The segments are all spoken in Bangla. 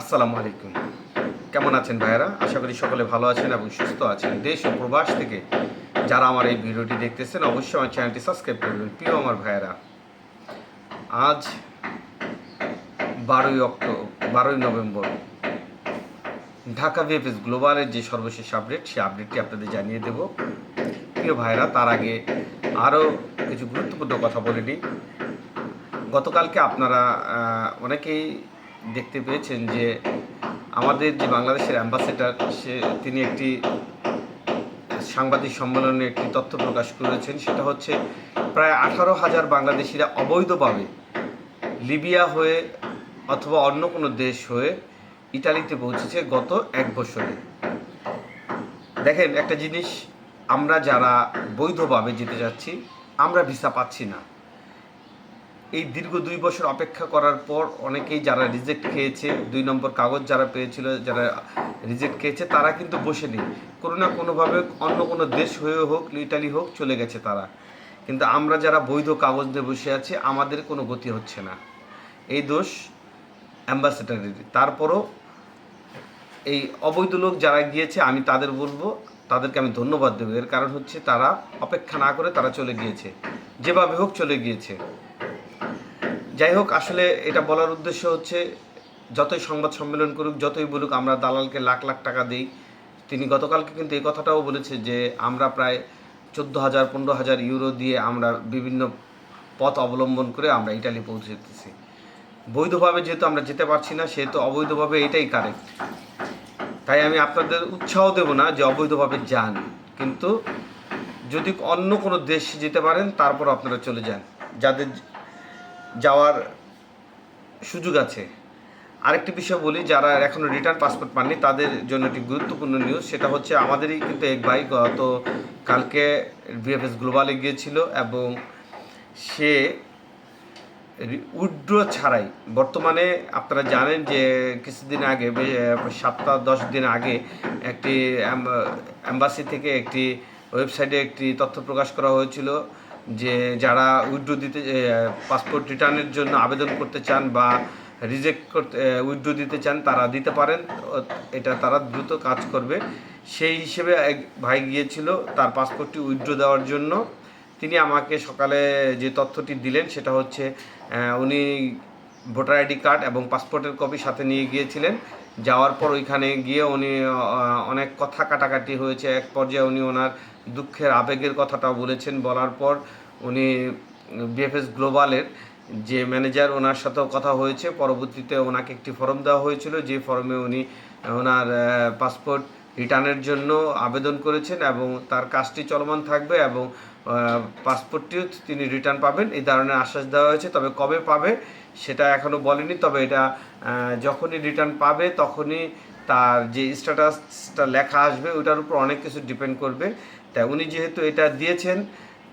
আসসালামু আলাইকুম। কেমন আছেন ভাইয়েরা? আশা করি সকলে ভালো আছেন এবং সুস্থ আছেন। দেশ ও প্রবাস থেকে যারা আমার এই ভিডিওটি দেখতেছেন, অবশ্যই আমার চ্যানেলটি সাবস্ক্রাইব করবেন। প্রিয় আমার ভাইয়েরা, আজ বারোই অক্টোবর বারোই নভেম্বর, ঢাকা ভিএফএস গ্লোবালের যে সর্বশেষ আপডেট, সেই আপডেটটি আপনাদের জানিয়ে দেব। প্রিয় ভাইয়েরা, তার আগে আরও কিছু গুরুত্বপূর্ণ কথা বলে নিই। গতকালকে আপনারা অনেকেই দেখতে পেয়েছেন যে আমাদের যে বাংলাদেশের অ্যাম্বাসেডার সে তিনি একটি সাংবাদিক সম্মেলনে একটি তথ্য প্রকাশ করেছেন। সেটা হচ্ছে প্রায় আঠারো হাজার বাংলাদেশিরা অবৈধভাবে লিবিয়া হয়ে অথবা অন্য কোনো দেশ হয়ে ইটালিতে পৌঁছেছে গত এক বছরে। দেখেন, একটা জিনিস, আমরা যারা বৈধভাবে যেতে যাচ্ছি, আমরা ভিসা পাচ্ছি না। এই দীর্ঘ দুই বছর অপেক্ষা করার পর অনেকেই যারা রিজেক্ট খেয়েছে, দুই নম্বর কাগজ যারা পেয়েছিল, যারা রিজেক্ট খেয়েছে, তারা কিন্তু বসে নেই কোনো না কোনোভাবে অন্য কোনো দেশ হয়ে হোক ইটালি হোক, চলে গেছে তারা। কিন্তু আমরা যারা বৈধ কাগজ নিয়ে বসে আছি, আমাদের কোনো গতি হচ্ছে না। এই দোষ অ্যাম্বাসেডারের তারপরও এই অবৈধ লোক যারা গিয়েছে, আমি তাদের বলব, তাদেরকে আমি ধন্যবাদ দেবো। এর কারণ হচ্ছে তারা অপেক্ষা না করে তারা চলে গিয়েছে। যেভাবে হোক চলে গিয়েছে। যাই হোক, আসলে এটা বলার উদ্দেশ্য হচ্ছে, যতই সংবাদ সম্মেলন করুক, যতই বলুক, আমরা দালালকে লাখ লাখ টাকা দিই। তিনি গতকালকে কিন্তু এই কথাটাও বলেছে যে, আমরা প্রায় চোদ্দ হাজার, পনেরো হাজার ইউরো দিয়ে আমরা বিভিন্ন পথ অবলম্বন করে আমরা ইটালি পৌঁছে যেতেছি বৈধভাবে যেহেতু আমরা যেতে পারছি না, সেহেতু অবৈধভাবে এটাই কারেক্ট তাই আমি আপনাদের উৎসাহ দেব না যে অবৈধভাবে যান। কিন্তু যদি অন্য কোনো দেশ যেতে পারেন তারপর আপনারা চলে যান। যাদের যাওয়ার সুযোগ আছে। আরেকটি বিষয় বলি, যারা এখনও রিটার্ন পাসপোর্ট পাননি, তাদের জন্য একটি গুরুত্বপূর্ণ নিউজ সেটা হচ্ছে আমাদেরই কিন্তু এক ভাই গত কালকে বিএফএস গ্লোবালে গিয়েছিল এবং সে উইড্রো ছাড়াই, বর্তমানে আপনারা জানেন যে কিছুদিন আগে সাতটা দশ দিন আগে একটি অ্যাম্বাসি থেকে একটি ওয়েবসাইটে একটি তথ্য প্রকাশ করা হয়েছিল। যে যারা উইড্রো দিতে পাসপোর্ট রিটার্নের জন্য আবেদন করতে চান বা রিজেক্ট করতে উইড্রো দিতে চান, তারা দিতে পারেন। এটা তারা দ্রুত কাজ করবে। সেই হিসেবে এক ভাই গিয়েছিল, তার পাসপোর্টটি উইড্রো দেওয়ার জন্য। তিনি আমাকে সকালে যে তথ্যটি দিলেন, সেটা হচ্ছে উনি ভোটার আইডি কার্ড এবং পাসপোর্টের কপি সাথে নিয়ে গিয়েছিলেন। যাওয়ার পর ওইখানে গিয়ে উনি অনেক কথা কাটাকাটি হয়েছে। এক পর্যায়ে উনি ওনার দুঃখের আবেগের কথাটা বলেছেন। বলার পর উনি বিএফএস গ্লোবালের যে ম্যানেজার, ওনার সাথেও কথা হয়েছে। পরবর্তীতে ওনাকে একটি ফর্ম দেওয়া হয়েছিল। যে ফর্মে উনি ওনার পাসপোর্ট রিটার্নের জন্য আবেদন করেছেন এবং তার কাজটি চলমান থাকবে এবং পাসপোর্টটিও তিনি রিটার্ন পাবেন। এই ধরনের আশ্বাস দেওয়া হয়েছে। তবে কবে পাবে, সেটা এখনও বলেনি। তবে এটা যখনই রিটার্ন পাবে, তখনই তার যে স্ট্যাটাসটা লেখা আসবে, ওটার উপর অনেক কিছু ডিপেন্ড করবে। তাই উনি যেহেতু এটা দিয়েছেন,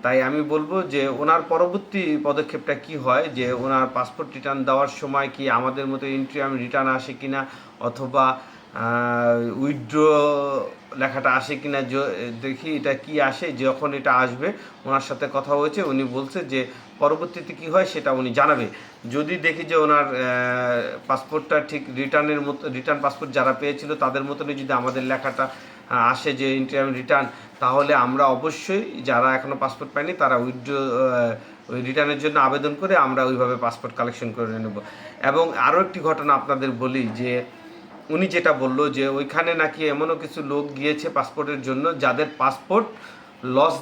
তাই আমি বলব যে ওনার পরবর্তী পদক্ষেপটা কি হয়, যে ওনার পাসপোর্ট রিটার্ন দেওয়ার সময় কি আমাদের মতো এন্ট্রি আমি রিটার্ন আসে কিনা, অথবা উইথড্র লেখাটা আসে কি না দেখি এটা কি আসে, যখন এটা আসবে, ওনার সাথে কথা হয়েছে, উনি বলছে যে পরবর্তীতে কি হয় সেটা উনি জানাবে। যদি দেখি যে ওনার পাসপোর্টটা ঠিক রিটার্নের মতো, রিটার্ন পাসপোর্ট যারা পেয়েছিল তাদের মতনই যদি আমাদের লেখাটা আসে যে ইন্টারিয়াম রিটার্ন, তাহলে আমরা অবশ্যই যারা এখনও পাসপোর্ট পায়নি তারা উইথড্র ওই রিটার্নের জন্য আবেদন করে আমরা ওইভাবে পাসপোর্ট কালেকশন করে নেব। এবং আরও একটি ঘটনা আপনাদের বলি যে উনি যেটা বলল যে ওইখানে নাকি এমনও কিছু লোক গিয়েছে পাসপোর্টের জন্য যাদের পাসপোর্ট লস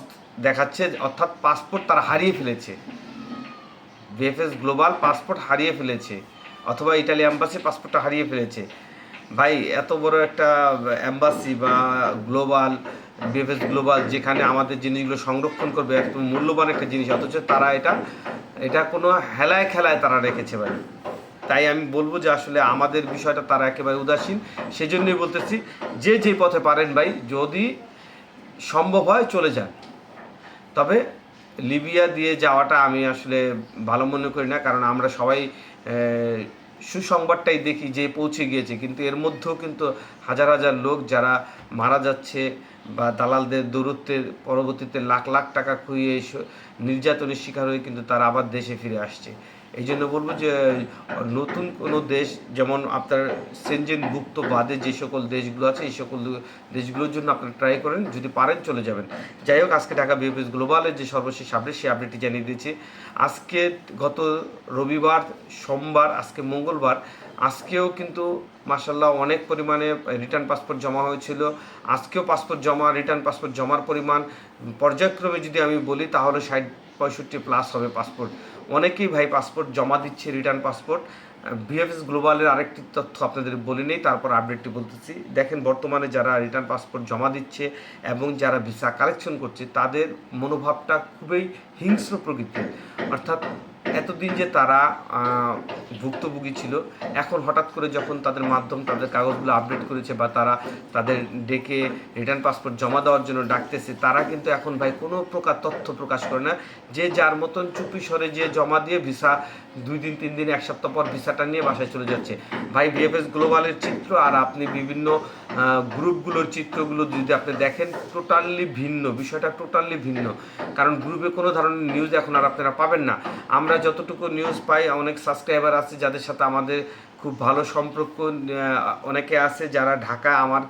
দেখাচ্ছে, অর্থাৎ পাসপোর্ট তারা হারিয়ে ফেলেছে। বিএফএস গ্লোবাল পাসপোর্ট হারিয়ে ফেলেছে, অথবা ইটালি অ্যাম্বাসি পাসপোর্টটা হারিয়ে ফেলেছে। ভাই, এত বড় একটা অ্যাম্বাসি বা গ্লোবাল বিএফএস গ্লোবাল যেখানে আমাদের জিনিসগুলো সংরক্ষণ করবে, একদম মূল্যবান একটা জিনিস, অথচ তারা এটা এটা কোনো হেলায় খেলায় তারা রেখেছে ভাই। তাই আমি বলব যে আসলে আমাদের বিষয়টা তারা একেবারে উদাসীন। সেই জন্যই বলতেছি, যে যে পথে পারেন ভাই, যদি সম্ভব হয় চলে যান। তবে লিবিয়া দিয়ে যাওয়াটা আমি আসলে ভালো মনে করি না, কারণ আমরা সবাই সুসংবাদটাই দেখি যে পৌঁছে গিয়েছে। কিন্তু এর মধ্যেও কিন্তু হাজার হাজার লোক যারা মারা যাচ্ছে বা দালালদের দূরত্বের পরবর্তীতে লাখ লাখ টাকা খুইয়ে নির্যাতনের শিকার হয়ে কিন্তু তারা আবার দেশে ফিরে আসছে। এই জন্য বলব যে, নতুন কোনো দেশ, যেমন আপনার সেনজেন গুপ্ত বাদে যে সকল দেশগুলো আছে, এই সকল দেশগুলোর জন্য আপনারা ট্রাই করেন, যদি পারেন চলে যাবেন। যাই হোক, আজকে ঢাকা বিএফএস গ্লোবালের যে সর্বশেষ আপডেট সেই আপডেটটি জানিয়ে দিয়েছি। আজকে গত রবিবার, সোমবার, আজকে মঙ্গলবার, আজকেও কিন্তু মাসাল্লাহ অনেক পরিমাণে রিটার্ন পাসপোর্ট জমা হয়েছিল। আজকেও পাসপোর্ট জমা রিটার্ন পাসপোর্ট জমার পরিমাণ পর্যায়ক্রমে যদি আমি বলি, তাহলে ষাট পঁয়ষট্টি প্লাস হবে পাসপোর্ট অনেকেই ভাই পাসপোর্ট জমা দিচ্ছে রিটার্ন পাসপোর্ট বিএফএস গ্লোবালের আরেকটি তথ্য আপনাদের বলে নেই, তারপর আপডেটটি বলতেছি। দেখেন, বর্তমানে যারা রিটার্ন পাসপোর্ট জমা দিচ্ছে এবং যারা ভিসা কালেকশন করছে, তাদের মনোভাবটা খুবই হিংস্র প্রকৃতির। অর্থাৎ এতদিন যে তারা ভুক্তভোগী ছিল, এখন হঠাৎ করে যখন তাদের মাধ্যম, তাদের কাগজগুলো আপডেট করেছে বা তারা তাদের ডেকে রিটার্ন পাসপোর্ট জমা দেওয়ার জন্য ডাকতেছে, তারা কিন্তু এখন ভাই কোনো প্রকার তথ্য প্রকাশ করে না। যে যার মতন চুপি সরে যে জমা দিয়ে ভিসা দুই দিন, তিন দিন, এক সপ্তাহ পর ভিসাটা নিয়ে বাসায় চলে যাচ্ছে। ভাই বিএফএস গ্লোবালের চিত্র আর আপনি বিভিন্ন গ্রুপগুলোর চিত্রগুলো যদি আপনি দেখেন টোটালি ভিন্ন, বিষয়টা টোটালি ভিন্ন। কারণ গ্রুপে কোনো ধরনের নিউজ এখন আর আপনারা পাবেন না। আমরা যতটুকু নিউজ পাই, অনেক সাবস্ক্রাইবার আছে যাদের সাথে আমাদের খুব ভালো সম্পর্ক অনেকে আছে যারা ঢাকা আমার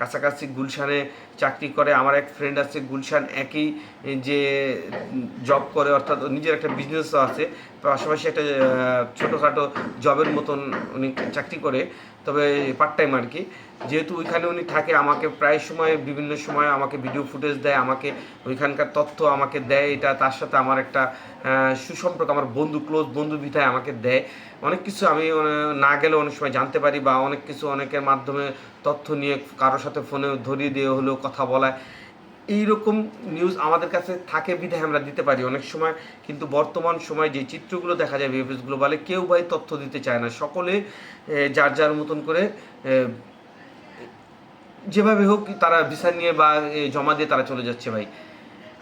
কাছাকাছি গুলশানে চাকরি করে, আমার এক ফ্রেন্ড আছে গুলশান, একই যে জব করে, অর্থাৎ নিজের একটা বিজনেসও আছে, পাশাপাশি একটা ছোটোখাটো জবের মতন উনি চাকরি করে। তবে পার্ট টাইম আর কি। যেহেতু ওইখানে উনি থাকে, আমাকে প্রায় সময়, বিভিন্ন সময় আমাকে ভিডিও ফুটেজ দেয়, আমাকে ওইখানকার তথ্য আমাকে দেয়। এটা তার সাথে আমার একটা সুসম্পর্ক, আমার বন্ধু ক্লোজ বন্ধু বিধায় আমাকে দেয়। অনেক কিছু আমি না গেলে অনেক সময় জানতে পারি বা অনেক কিছু অনেকের মাধ্যমে তথ্য নিয়ে কারোর সাথে ফোনে ধরিয়ে দিয়ে হলেও কথা বলায়। এইরকম নিউজ আমাদের কাছে থাকে বিধায় আমরা দিতে পারি। অনেক সময় কিন্তু বর্তমান সময় যে চিত্রগুলো দেখা যায় বিএফএস গ্লোবালে কেউ ভাই তথ্য দিতে চায় না। সকলে যার যার মতন করে যেভাবে হোক তারা ভিসা নিয়ে বা জমা দিয়ে তারা চলে যাচ্ছে ভাই।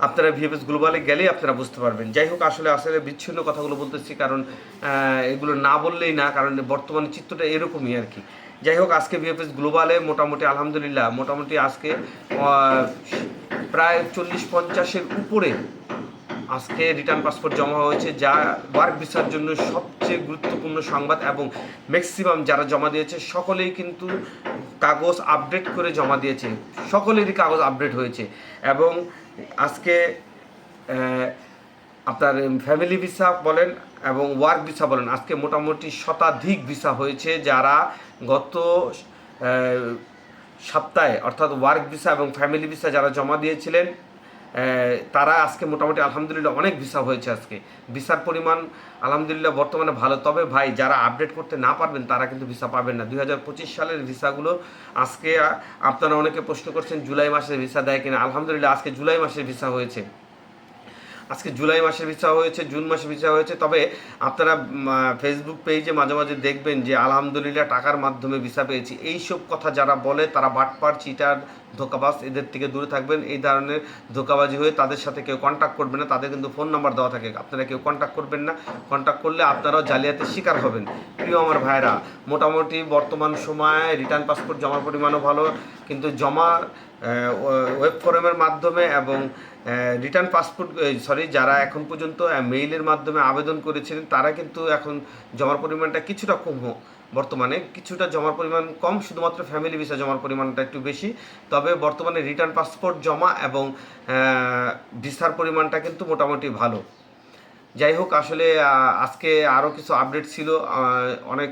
আপনারা ভিএফএস গ্লোবালে গেলেই আপনারা বুঝতে পারবেন। যাই হোক, আসলে আসলে বিচ্ছিন্ন কথাগুলো বলতেছি কারণ এগুলো না বললেই না, কারণ বর্তমানে চিত্রটা এরকমই আর কি যাই হোক, আজকে ভিএফএস গ্লোবালে মোটামুটি আলহামদুলিল্লাহ, মোটামুটি আজকে প্রায় চল্লিশ পঞ্চাশের উপরে আজকে রিটার্ন পাসপোর্ট জমা হয়েছে, যা ওয়ার্ক ভিসার জন্য সবচেয়ে গুরুত্বপূর্ণ সংবাদ এবং ম্যাক্সিমাম যারা জমা দিয়েছে, সকলেই কিন্তু কাগজ আপডেট করে জমা দিয়েছে। সকলেরই কাগজ আপডেট হয়েছে এবং আজকে আপনার ফ্যামিলি ভিসা বলেন এবং ওয়ার্ক ভিসা বলেন, আজকে মোটামুটি শতাধিক ভিসা হয়েছে যারা গত সপ্তাহে, অর্থাৎ ওয়ার্ক ভিসা এবং ফ্যামিলি ভিসা যারা জমা দিয়েছিলেন তারা আজকে মোটামুটি আলহামদুলিল্লাহ অনেক ভিসা হয়েছে আজকে। ভিসার পরিমাণ আলহামদুলিল্লাহ বর্তমানে ভালো। তবে ভাই, যারা আপডেট করতে না পারবেন, তারা কিন্তু ভিসা পাবেন না। দুই হাজার পঁচিশ সালের ভিসাগুলো আজকে আপনারা অনেকে প্রশ্ন করছেন, জুলাই মাসের ভিসা দেয় কিনা? আলহামদুলিল্লাহ, আজকে জুলাই মাসের ভিসা হয়েছে। আজকে জুলাই মাসের ভিসা হয়েছে, জুন মাসের ভিসা হয়েছে। তবে আপনারা ফেসবুক পেজে মাঝে মাঝে দেখবেন যে, আলহামদুলিল্লাহ টাকার মাধ্যমে ভিসা পেয়েছি। এইসব কথা যারা বলে, তারা বাটপার, চিটার, ধোকাবাজ, এদের থেকে দূরে থাকবেন। এই ধরনের ধোকাবাজি হয়ে তাদের সাথে কেউ কন্ট্যাক্ট করবেন না। তাদের কিন্তু ফোন নাম্বার দেওয়া থাকে। আপনারা কেউ কন্ট্যাক্ট করবেন না। কন্ট্যাক্ট করলে আপনারাও জালিয়াতির শিকার হবেন। প্রিয় আমার ভাইরা মোটামুটি বর্তমান সময়ে রিটার্ন পাসপোর্ট জমার পরিমাণও ভালো, কিন্তু জমা ওয়েব ফোরামের মাধ্যমে এবং রিটার্ন পাসপোর্ট সরি যারা এখন পর্যন্ত মেইলের মাধ্যমে আবেদন করেছিলেন, তারা কিন্তু এখন জমার পরিমাণটা কিছুটা কম বর্তমানে। কিছুটা জমার পরিমাণ কম, শুধুমাত্র ফ্যামিলি ভিসা জমার পরিমাণটা একটু বেশি। তবে বর্তমানে রিটার্ন পাসপোর্ট জমা এবং ভিসার পরিমাণটা কিন্তু মোটামুটি ভালো। যাই হোক, আসলে আজকে আরও কিছু আপডেট ছিল অনেক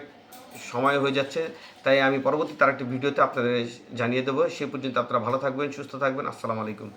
সময় হয়ে যাচ্ছে। তাই আমি পরবর্তী তার একটি ভিডিওতে আপনাদের জানিয়ে দেবো। সে পর্যন্ত আপনারা ভালো থাকবেন, সুস্থ থাকবেন। আসসালামু আলাইকুম।